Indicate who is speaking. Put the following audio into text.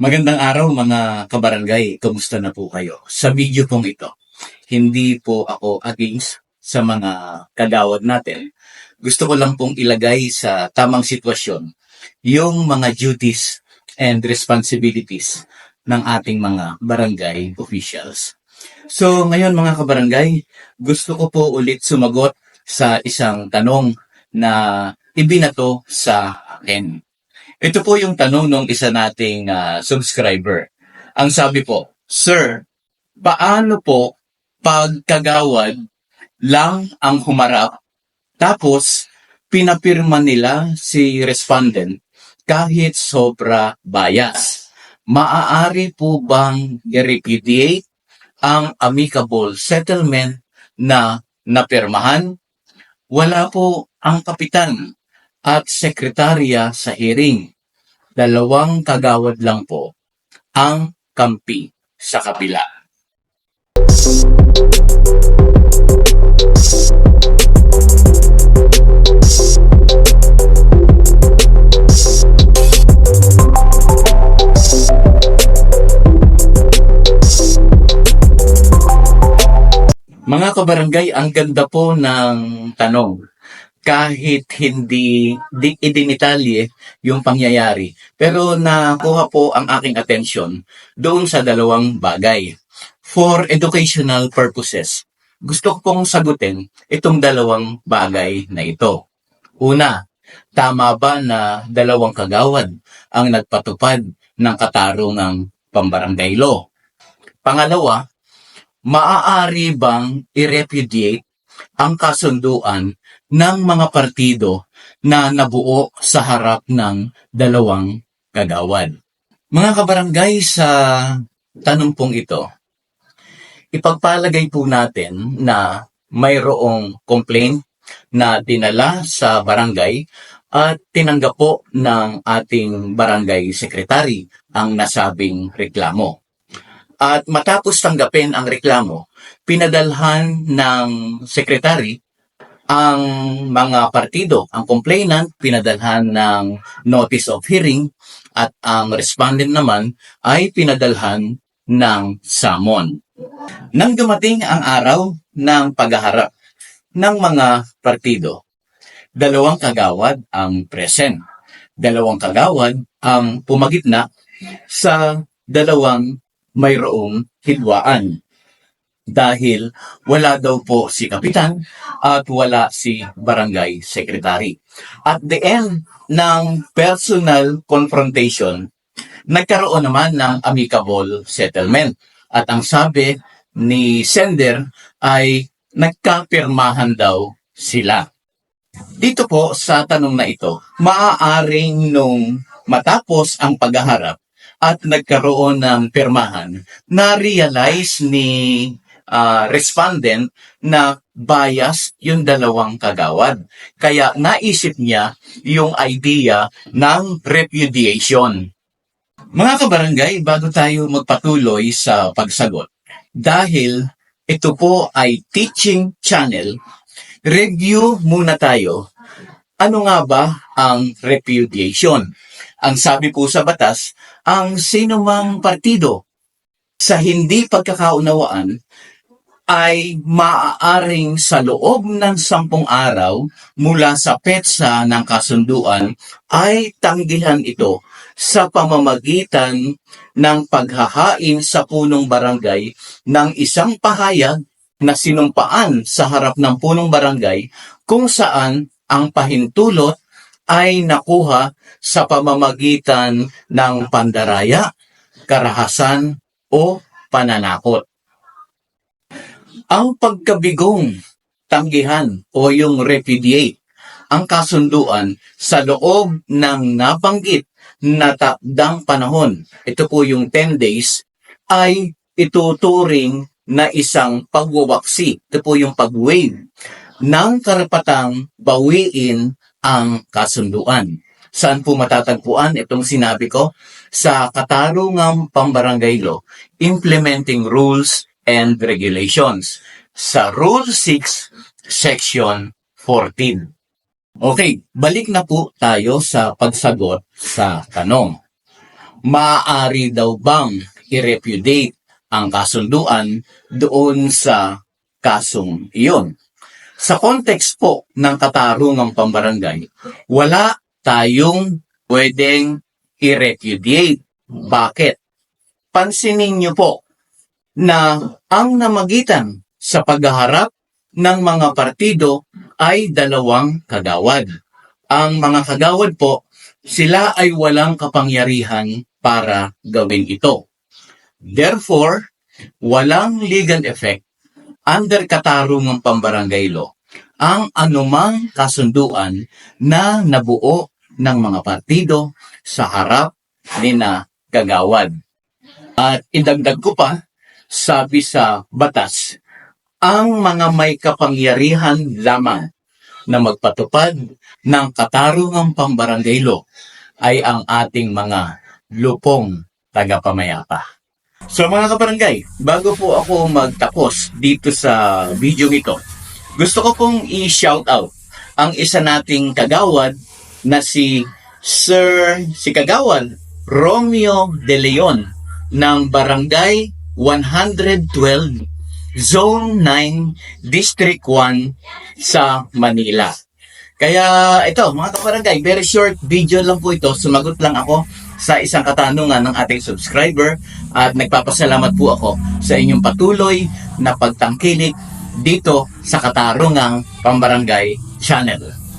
Speaker 1: Magandang araw mga kabarangay, kamusta na po kayo? Sa video pong ito, hindi po ako against sa mga kagawad natin. Gusto ko lang pong ilagay sa tamang sitwasyon yung mga duties and responsibilities ng ating mga barangay officials. So ngayon mga kabarangay, gusto ko po ulit sumagot sa isang tanong na ibinato sa akin. Ito po yung tanong ng isa nating ah, subscriber. Ang sabi po, Sir, paano po pag kagawad lang ang humarap tapos pinapirma nila si respondent kahit sobra bias? Maaari po bang i-repudiate ang amicable settlement na napirmahan? Wala po ang kapitan at sekretarya sa hearing. Dalawang kagawad lang po ang kampi sa kabila. Mga kabarangay, ang ganda po ng tanong kahit hindi di, idinitalye yung pangyayari. Pero nakuha po ang aking atensyon doon sa dalawang bagay. For educational purposes, gusto ko pong sagutin itong dalawang bagay na ito. Una, tama ba na dalawang kagawad ang nagpatupad ng katarungang pambarangay law? Pangalawa, maaari bang i-repudiate ang kasunduan ng mga partido na nabuo sa harap ng dalawang kagawad. Mga kabarangay sa tanong pong ito, ipagpalagay po natin na mayroong complaint na dinala sa barangay at tinanggap po ng ating barangay secretary ang nasabing reklamo. At matapos tanggapin ang reklamo, pinadalhan ng sekretary ang mga partido. Ang complainant, pinadalhan ng notice of hearing at ang respondent naman ay pinadalhan ng summon. Nang dumating ang araw ng paghaharap ng mga partido, dalawang kagawad ang present. Dalawang kagawad ang pumagitna sa dalawang mayroong hidwaan. Dahil wala daw po si kapitan at wala si barangay secretary. At the end ng personal confrontation, nagkaroon naman ng amicable settlement. At ang sabi ni Sender ay nagkapirmahan daw sila. Dito po sa tanong na ito, maaaring nung matapos ang paghaharap at nagkaroon ng pirmahan, na-realize ni ah, respondent na bias yung dalawang kagawad. Kaya naisip niya yung idea ng repudiation. Mga kabarangay, bago tayo magpatuloy sa pagsagot, dahil ito po ay teaching channel, review muna tayo. Ano nga ba ang repudiation? Ang sabi po sa batas, ang sinumang partido sa hindi pagkakaunawaan ay maaaring sa loob ng sampung araw mula sa petsa ng kasunduan ay tanggihan ito sa pamamagitan ng paghahain sa punong barangay ng isang pahayag na sinumpaan sa harap ng punong barangay kung saan ang pahintulot ay nakuha sa pamamagitan ng pandaraya, karahasan o pananakot. Ang pagkabigong tanggihan o yung repudiate ang kasunduan sa loob ng nabanggit na takdang panahon, ito po yung 10 days, ay ituturing na isang pagwawaksi. Ito po yung pag-waive ng karapatang bawiin ang kasunduan. Saan po matatagpuan itong sinabi ko? Sa Katarungang Pambarangay Law, Implementing Rules and Regulations. Sa Rule 6, Section 14. Okay, balik na po tayo sa pagsagot sa tanong. maaari daw bang i-repudiate ang kasunduan doon sa kasong iyon. Sa context po ng katarungang pambarangay, wala tayong pwedeng i-repudiate. Bakit? Pansinin niyo po na ang namagitan sa paghaharap ng mga partido ay dalawang kagawad. Ang mga kagawad po, sila ay walang kapangyarihan para gawin ito. Therefore, walang legal effect under katarungang pambarangay law ang anumang kasunduan na nabuo ng mga partido sa harap ni na kagawad. At idagdag ko pa, sabi sa batas, ang mga may kapangyarihan lamang na magpatupad ng katarungang pambarangay law ay ang ating mga lupong tagapamayapa. So mga kabarangay, bago po ako magtapos dito sa video ito, gusto ko pong i-shout out ang isa nating kagawad na si Sir, si kagawad Romeo De Leon ng Barangay 112 Zone 9 District 1 sa Manila. Kaya ito, mga kabarangay, very short video lang po ito. Sumagot lang ako sa isang katanungan ng ating subscriber at nagpapasalamat po ako sa inyong patuloy na pagtangkilik dito sa Katarungang Pambarangay Channel.